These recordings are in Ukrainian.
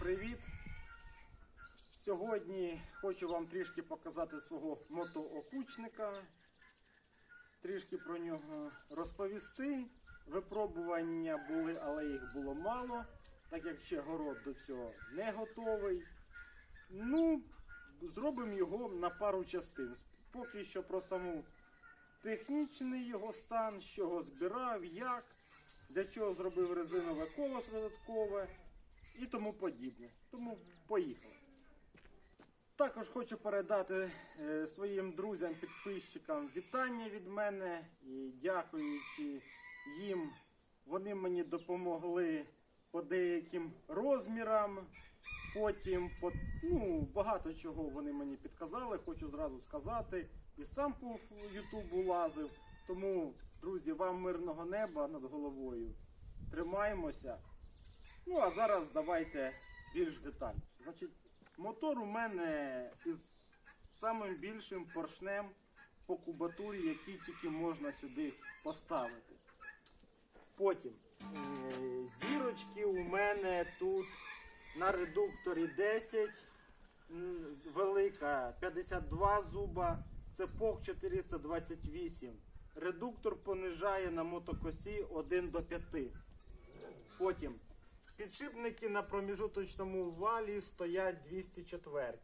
привіт! Сьогодні хочу вам трішки показати свого мотоокучника, трішки про нього розповісти. Випробування були, але їх було мало, так як ще город до цього не готовий. Ну, зробимо його на пару частин. Поки що про саму технічний його стан, з чого збирав, як, для чого зробив резинове колесо додаткове і тому подібне. Тому поїхали. Також хочу передати е, своїм друзям, підписчикам вітання від мене і дякуючи їм, вони мені допомогли по деяким розмірам. Потім по, ну, багато чого вони мені підказали, хочу зразу сказати. І сам по Ютубу лазив. Тому, друзі, вам мирного неба над головою. Тримаємося. Ну а зараз давайте більш детальніше. Значить, мотор у мене із самим більшим поршнем по кубатурі, який тільки можна сюди поставити. Потім е, зірочки у мене тут на редукторі 10, велика 52 зуба, це ПОК 428. Редуктор понижає на мотокосі 1 до 5. Потім підшипники на проміжуточному валі стоять 204.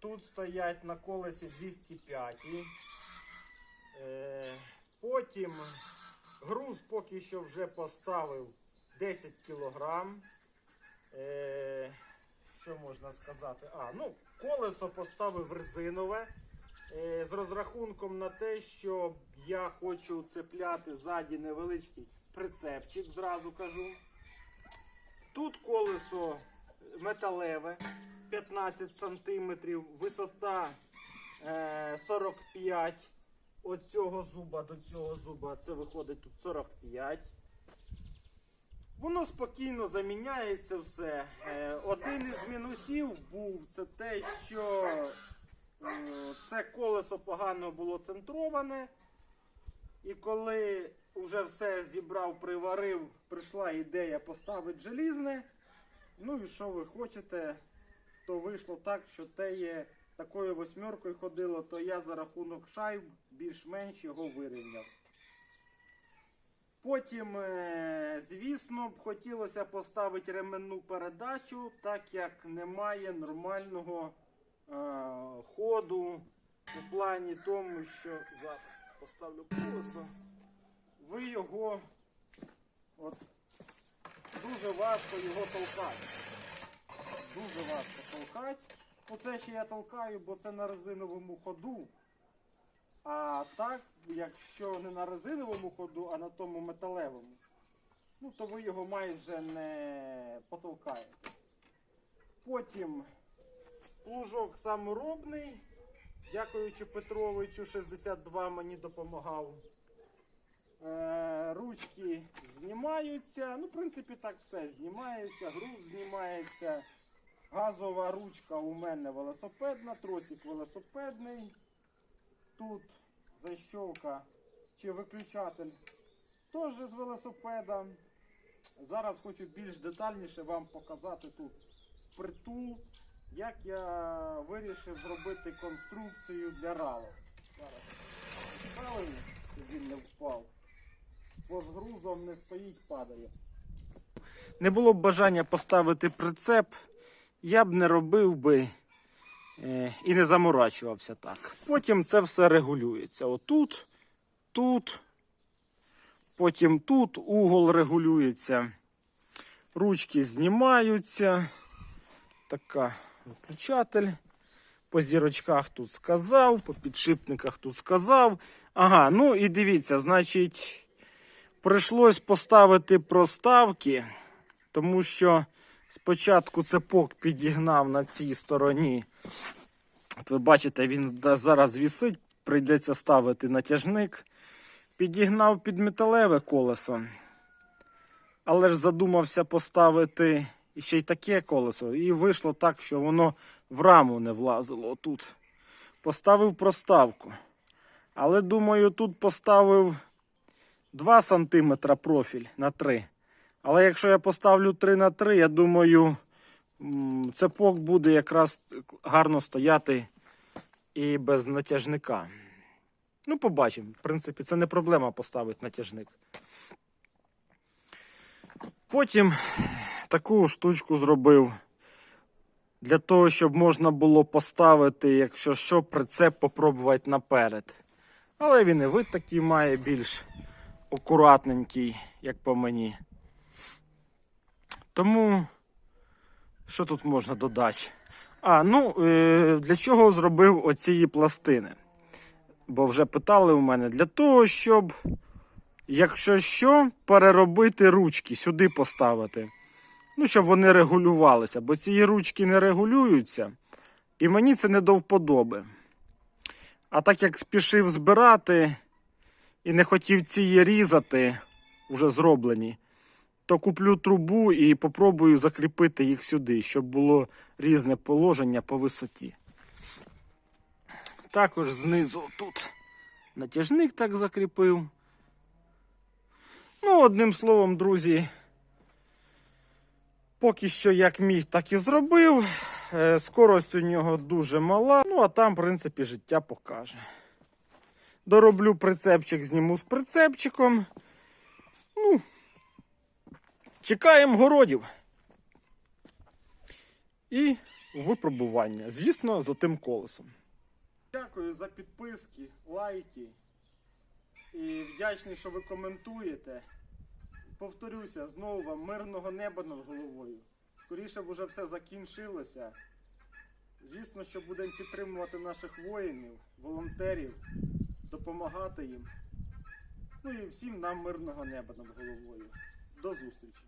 Тут стоять на колесі 205. Е, потім груз поки що вже поставив 10 кг. Е, що можна сказати? А, ну, колесо поставив резинове. Е, з розрахунком на те, що я хочу цепляти ззаді невеличкий прицепчик, зразу кажу. Тут колесо металеве 15 см, висота е, 45 От цього зуба до цього зуба це виходить тут 45. Воно спокійно заміняється все. Е, один із мінусів був це те, що е, це колесо погано було центроване. І коли вже все зібрав, приварив, прийшла ідея поставити желізне. Ну і що ви хочете, то вийшло так, що те є такою восьмеркою ходило, то я за рахунок шайб більш-менш його вирівняв. Потім, е, звісно, б хотілося поставити ременну передачу, так як немає нормального е, ходу у плані тому, що зараз поставлю колесо. Ви його от дуже важко його толкати. Дуже важко толкати. Оце ще я толкаю, бо це на резиновому ходу. А так, якщо не на резиновому ходу, а на тому металевому, ну то ви його майже не потолкаєте. Потім плужок саморобний. Дякуючи Петровичу, 62 мені допомагав. Е, ручки знімаються. Ну, в принципі, так все знімається, груз знімається. Газова ручка у мене велосипедна, тросик велосипедний. Тут защолка чи виключатель теж з велосипеда. Зараз хочу більш детальніше вам показати тут притул, як я вирішив зробити конструкцію для ралу. Зараз щоб він не впав. Бо грузом не стоїть, падає. Не було б бажання поставити прицеп, я б не робив би е, і не заморачувався так. Потім це все регулюється. Отут, тут, потім тут угол регулюється. Ручки знімаються. Така виключатель. По зірочках тут сказав, по підшипниках тут сказав. Ага, ну і дивіться, значить, прийшлось поставити проставки, тому що спочатку цепок підігнав на цій стороні. От ви бачите, він зараз вісить, прийдеться ставити натяжник. Підігнав під металеве колесо. Але ж задумався поставити ще й таке колесо. І вийшло так, що воно в раму не влазило отут. Поставив проставку. Але думаю, тут поставив 2 см профіль на 3. Але якщо я поставлю 3 на 3, я думаю, цепок буде якраз гарно стояти і без натяжника. Ну, побачимо. В принципі, це не проблема поставити натяжник. Потім таку штучку зробив для того, щоб можна було поставити, якщо що, прицеп попробувати наперед. Але він і вид такий має більш акуратненький, як по мені. Тому, що тут можна додати? А, ну, е, для чого зробив оці пластини? Бо вже питали у мене, для того, щоб, якщо що, переробити ручки, сюди поставити. Ну, щоб вони регулювалися, бо ці ручки не регулюються, і мені це не до вподоби. А так як спішив збирати і не хотів ці різати, вже зроблені, то куплю трубу і попробую закріпити їх сюди, щоб було різне положення по висоті. Також знизу тут натяжник так закріпив. Ну, одним словом, друзі, поки що як міг, так і зробив. Е, Скорость у нього дуже мала. Ну, а там, в принципі, життя покаже. Дороблю прицепчик, зніму з прицепчиком. Ну, чекаємо городів. І випробування. Звісно, за тим колесом. Дякую за підписки, лайки. І вдячний, що ви коментуєте. Повторюся, знову вам мирного неба над головою. Скоріше б уже все закінчилося. Звісно, що будемо підтримувати наших воїнів, волонтерів, допомагати їм. Ну і всім нам мирного неба над головою. До зустрічі!